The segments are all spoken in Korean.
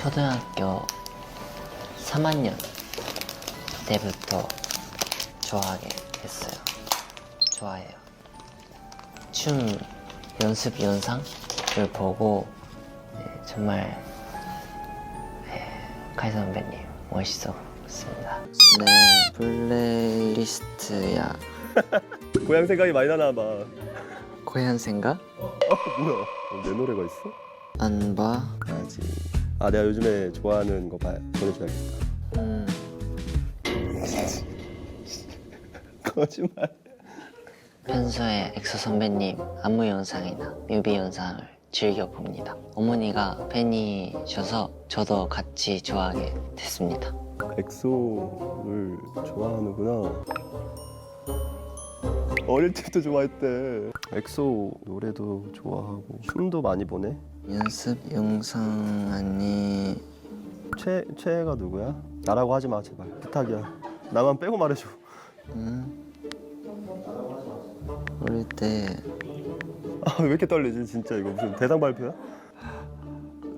초등학교 3학년 때부터 좋아하게 됐어요. 좋아해요. 춤 연습 영상을 보고 네, 정말 네, 카이 선배님 멋있었습니다. 네 플레이리스트야 고향 생각이 많이 나나 봐. 고향 생각 어, 뭐야? 어, 내 노래가 있어? 안 봐. 아지. 아 내가 요즘에 좋아하는 거 봐. 보내줘야겠다. 음, 거짓말. 평소에 엑소 선배님 안무 영상이나 뮤비 영상을 즐겨 봅니다. 어머니가 팬이셔서 저도 같이 좋아하게 됐습니다. 엑소를 좋아하는구나. 어릴 때부터 좋아했대. 엑소 노래도 좋아하고 춤도 많이 보네. 연습 영상 아니 최 최애가 누구야? 나라고 하지 마 제발 부탁이야. 나만 빼고 말해줘. 음? 어릴 때 아 왜 이렇게 떨리지 진짜 이거 무슨 대상 발표야?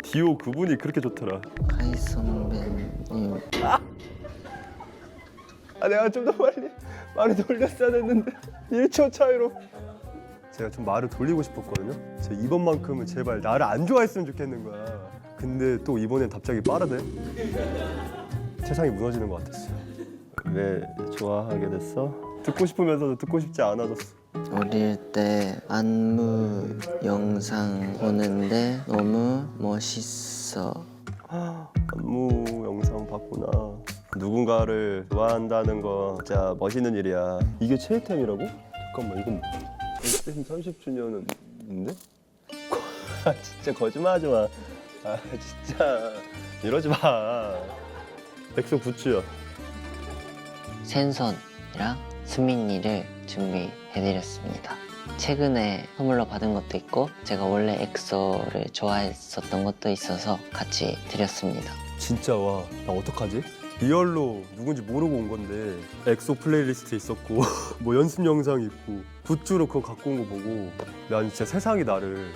디오 그분이 그렇게 좋더라. 카이 선배님 아 내가 좀 더 빨리 말을 돌렸어야 했는데 1초 차이로 제가 좀 말을 돌리고 싶었거든요 제 이번만큼은 제발 나를 안 좋아했으면 좋겠는 거야 근데 또 이번엔 갑자기 빠르대 세상이 무너지는 것 같았어요 왜 좋아하게 됐어? 듣고 싶으면서도 듣고 싶지 않아졌어 어릴 때 안무 영상 보는데 너무 멋있어. 안무 영상 봤구나 누군가를 좋아한다는 거 진짜 멋있는 일이야 이게 최애템이라고? 잠깐만 이건 엑스템 30주년인데? 아 진짜 거짓말하지 마. 아 진짜 이러지 마. 엑소 굿즈야. 생선이랑 스민니를 준비해드렸습니다. 최근에 선물로 받은 것도 있고 제가 원래 엑소를 좋아했었던 것도 있어서 같이 드렸습니다. 진짜 와. 나 어떡하지? 리얼로 누군지 모르고 온 건데 엑소 플레이리스트 있었고 뭐 연습 영상 있고 굿즈로 그거 갖고 온 거 보고 난 진짜 세상이 나를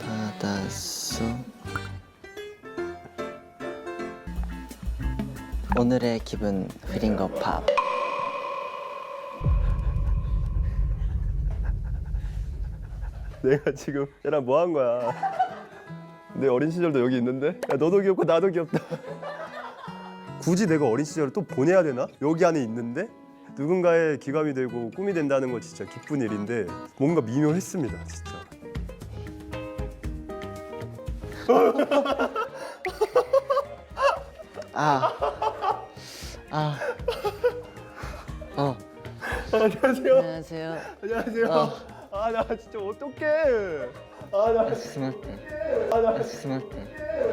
받았어. 오늘의 기분 흐린 거 팝. 내가 지금 얘랑 뭐 한 거야? 내 어린 시절도 여기 있는데? 야 너도 귀엽고 나도 귀엽다. 굳이 내가 어린 시절을 또 보내야 되나? 여기 안에 있는데 누군가의 기감이 되고 꿈이 된다는 건 진짜 기쁜 일인데 뭔가 미묘했습니다, 진짜. 아. 아. 어. 안녕하세요. 안녕하세요. 안녕하세요. 어. 아나 진짜 어떡해. 아나 스마트 아, 나 스마트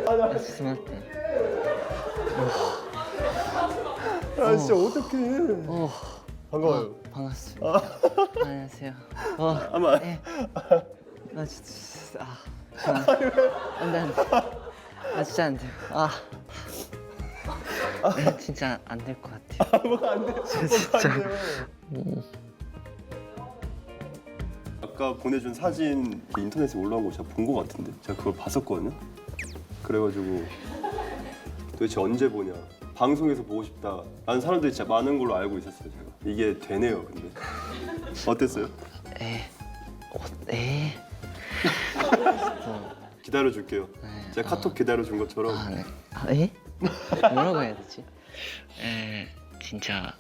아, 나 스마트 아, 진짜 어떡해. 오. 반가워요. 어, 반갑습니다. 안녕하세요. 어. 아마 네. 나 진짜 아. 안돼 안 돼. 아 진짜 안 돼요. 아. 네, 진짜 안 될 것 같아요. 뭐가 안 돼. 뭐가 안 돼. 아까 보내준 사진 인터넷에 올라온 거 제가 본 거 같은데 제가 그걸 봤었거든요. 그래가지고 도대체 언제 보냐 방송에서 보고 싶다 라는 사람들이 진짜 많은 걸로 알고 있었어요 제가 이게 되네요 근데 어땠어요? 에. 어, 에. 기다려 줄게요 네. 제가 카톡 기다려 준 것처럼 아, 네. 아, 에? 뭐라고 해야 되지? 에, 진짜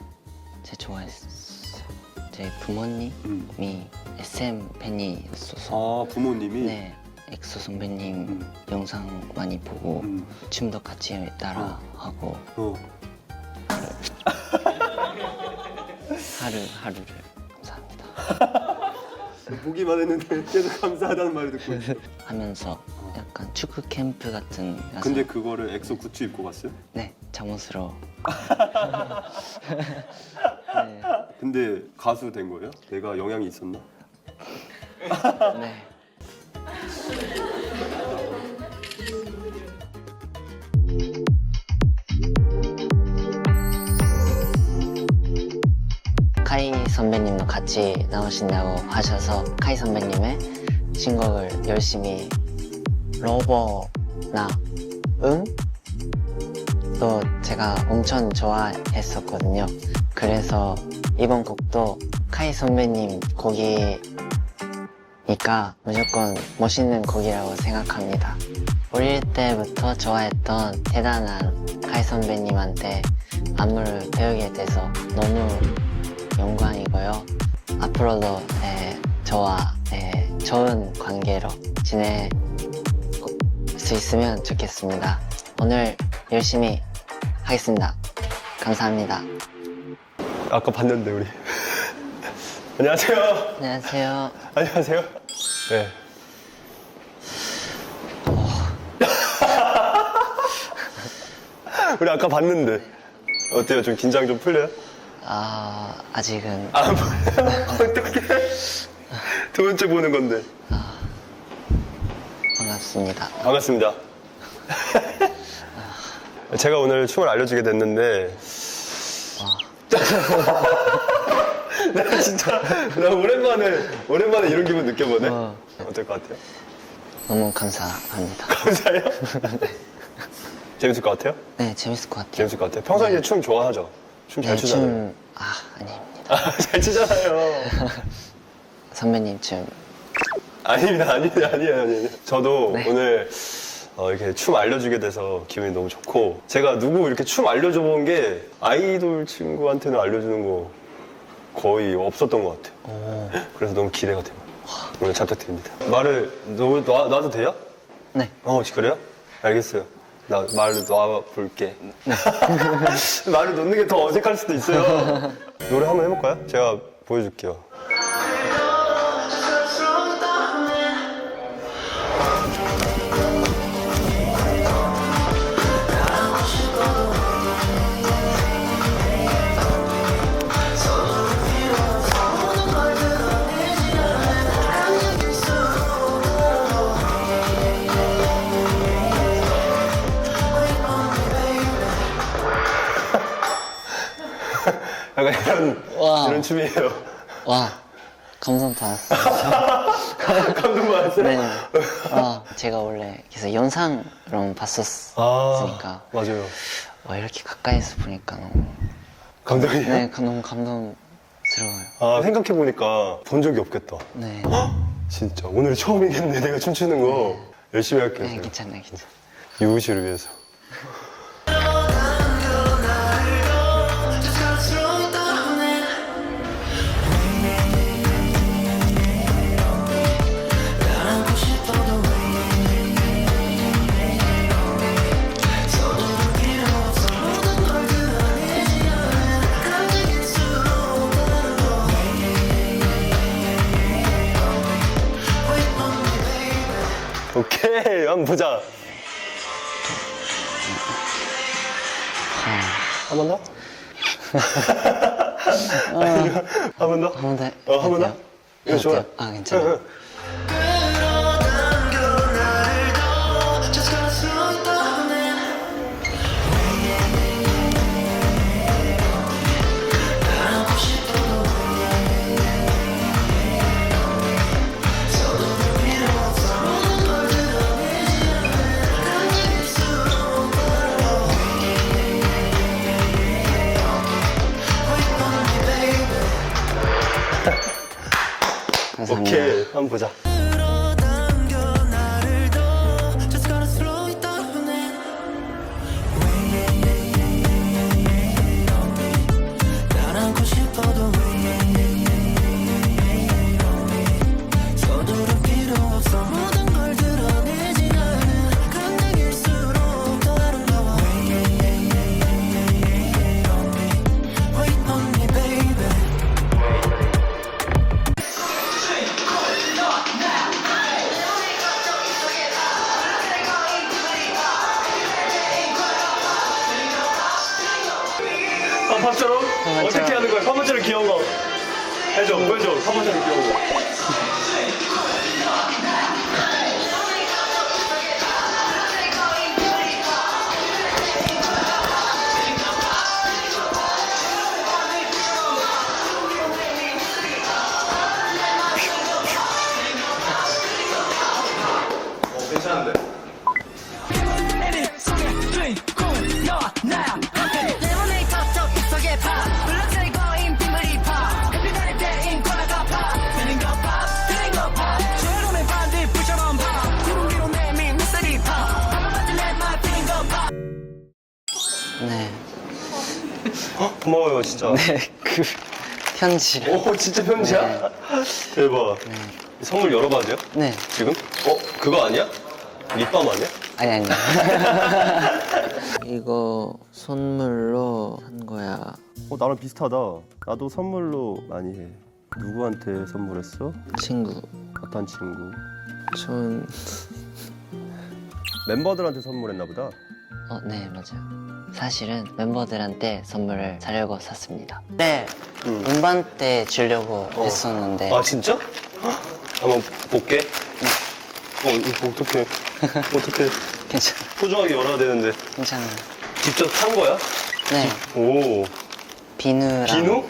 제 좋아했어요. 제 부모님이 음. SM 팬이었어서 아 부모님이 네, 엑소 선배님 음. 영상 많이 보고 음. 춤도 같이 따라 하고 어. 하루 하루를 감사합니다. 보기만 했는데 계속 감사하다는 말을 듣고 있어. 하면서 약간 축구 캠프 같은 가서 근데 그거를 엑소 굿즈 입고 갔어요? 네 잠옷으로 네, 근데 가수 된 거예요? 내가 영향이 있었나? 네. 카이 선배님도 같이 나오신다고 하셔서 카이 선배님의 신곡을 열심히 로버나 응? 또 제가 엄청 좋아했었거든요. 그래서 이번 곡도 카이 선배님 곡이 니까 무조건 멋있는 곡이라고 생각합니다. 어릴 때부터 좋아했던 대단한 카이 선배님한테 안무를 배우게 돼서 너무 영광이고요. 앞으로도 예, 저와 예, 좋은 관계로 지낼 수 있으면 좋겠습니다. 오늘 열심히 하겠습니다. 감사합니다. 아까 봤는데 우리. 안녕하세요. 안녕하세요. 안녕하세요. 네. 우리 아까 봤는데 어때요? 좀 긴장 좀 풀려요? 아, 아직은 아 뭐야? 어떡해? 두 번째 보는 건데. 반갑습니다. 반갑습니다. 제가 오늘 춤을 알려주게 됐는데 나 진짜 나 오랜만에 오랜만에 이런 기분 느껴보네. 어. 어떨 것 같아요? 너무 감사합니다. 감사해요. 재밌을 것 같아요? 네, 재밌을 것 같아요. 재밌을 것 같아요. 평소에 춤 좋아하죠? 춤 잘 네, 추잖아요. 춤, 아, 아닙니다. 아, 잘 추잖아요. 선배님 춤, 아닙니다, 아닙니다, 아니에요, 아니에요. 저도 네. 오늘 어, 이렇게 춤 알려주게 돼서 기분이 너무 좋고 제가 누구 이렇게 춤 알려줘 본 게 아이돌 친구한테는 알려주는 거 거의 없었던 것 같아요. 오, 그래서 너무 기대가 돼요. 오늘 잘 부탁드립니다. 말을 놔, 놔, 놔도 돼요? 네. 어, 그래요? 알겠어요. 나 말을 놔볼게. 말을 놓는 게 더 어색할 수도 있어요. 노래 한번 해볼까요? 제가 보여줄게요. 춤이에요. 와, 감성 받았어요. 감동 받았어요? 네. 와, 제가 원래 계속 영상으로 봤었으니까. 아, 맞아요. 와, 이렇게 가까이서 보니까 너무, 감동이에요? 네, 너무 감동스러워요. 아, 생각해보니까 본 적이 없겠다. 네. 진짜. 오늘 처음이겠네, 내가 춤추는 거. 열심히 할게요. 네, 제가. 괜찮아요, 괜찮아요. 유우 씨를 위해서. 한 번 더? 한 번 더? 한 번 더. 어, 한 번 더? 이거 좋아. 어때요? 아, 괜찮아요. 한번 보자. 아, 밥처럼? 어떻게 하는 거야? 파파처럼 귀여운 거. 해줘, 보여줘. 파파처럼 귀여운 거. 어, 괜찮은데? 고마워요 진짜. 네, 그 편지를. 오 진짜 편지야? 대박. 선물 열어봐도 돼요? 네. 지금? 어 그거 아니야? 립밤 아니야? 아니 아니. 이거 선물로 한 거야. 어 나랑 비슷하다. 나도 선물로 많이 해. 누구한테 선물했어? 친구. 어떤 친구? 전 멤버들한테 선물했나 보다. 어, 네, 맞아요. 사실은 멤버들한테 선물을 사려고 샀습니다. 네, 응. 음반 때 주려고 어. 했었는데 아 진짜? 헉, 한번 볼게. 어 이거 어떻게 어떻게 괜찮아, 소중하게 열어야 되는데 괜찮아. 직접 산 거야? 네, 오 비누랑 비누?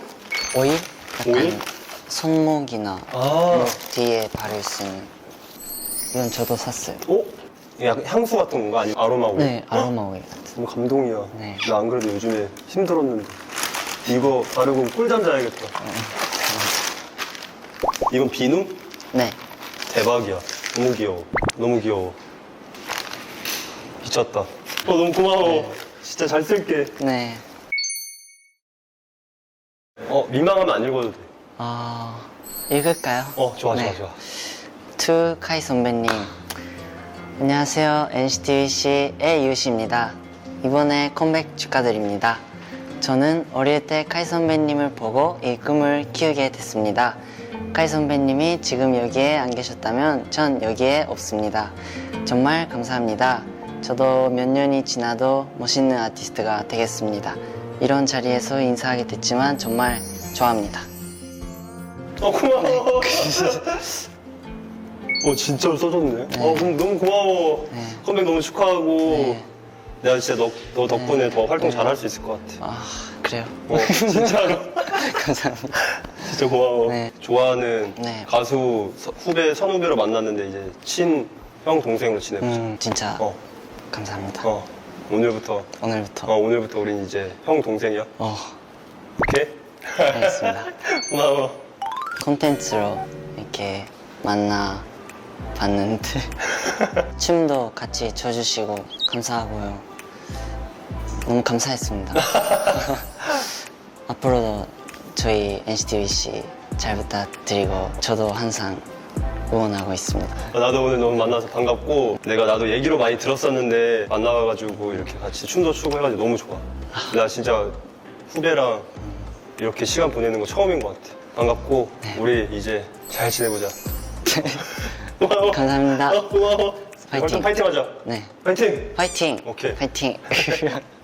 오일? 약간 오일? 손목이나 아, 뒤에 바를 수 있는 이건 저도 샀어요. 어? 약간 향수 같은 건가? 아니면 아로마 오일? 네, 아로마 오일. 너무 감동이야. 네. 나 안 그래도 요즘에 힘들었는데 이거 바르고 꿀잠 자야겠다. 이건 비누? 네, 대박이야. 너무 귀여워. 너무 귀여워. 미쳤다. 어 너무 고마워. 진짜 잘 쓸게. 네. 어 민망하면 안 읽어도 돼. 아 읽을까요? 어 좋아 좋아 네. 좋아. 투 카이 선배님 안녕하세요. NCTVC의 유시입니다. 이번에 컴백 축하드립니다. 저는 어릴 때 카이 선배님을 보고 이 꿈을 키우게 됐습니다. 카이 선배님이 지금 여기에 안 계셨다면 전 여기에 없습니다. 정말 감사합니다. 저도 몇 년이 지나도 멋있는 아티스트가 되겠습니다. 이런 자리에서 인사하게 됐지만 정말 좋아합니다. 어 고마워. 어 진짜로 써줬네. 어 그럼 너무 고마워. 네. 컴백 너무 축하하고. 네. 내가 진짜 너, 너 덕분에 더 활동 잘할 수 있을 것 같아. 아 그래요? 어, 진짜로. 감사합니다 진짜 고마워. 네. 좋아하는 네. 가수 서- 후배, 선후배로 만났는데 이제 친형 동생으로 지내고 싶어. 음 진짜 어, 감사합니다 어. 오늘부터, 오늘부터 어, 오늘부터 우린 이제 형 동생이야. 어 오케이? 알겠습니다 고마워. 콘텐츠로 이렇게 만나 봤는데 춤도 같이 춰주시고 감사하고요 너무 감사했습니다 앞으로도 저희 NCT 잘 부탁드리고 저도 항상 응원하고 있습니다 나도 오늘 너무 만나서 반갑고 내가 나도 얘기로 많이 들었었는데 만나가지고 이렇게 같이 춤도 추고 해가지고 너무 좋아. 나 진짜 후배랑 이렇게 시간 보내는 거 처음인 것 같아. 반갑고 우리 이제 잘 지내보자. 고마워. 감사합니다 어, 고마워. 파이팅. 파이팅 하자. 네 파이팅. 파이팅 오케이. 파이팅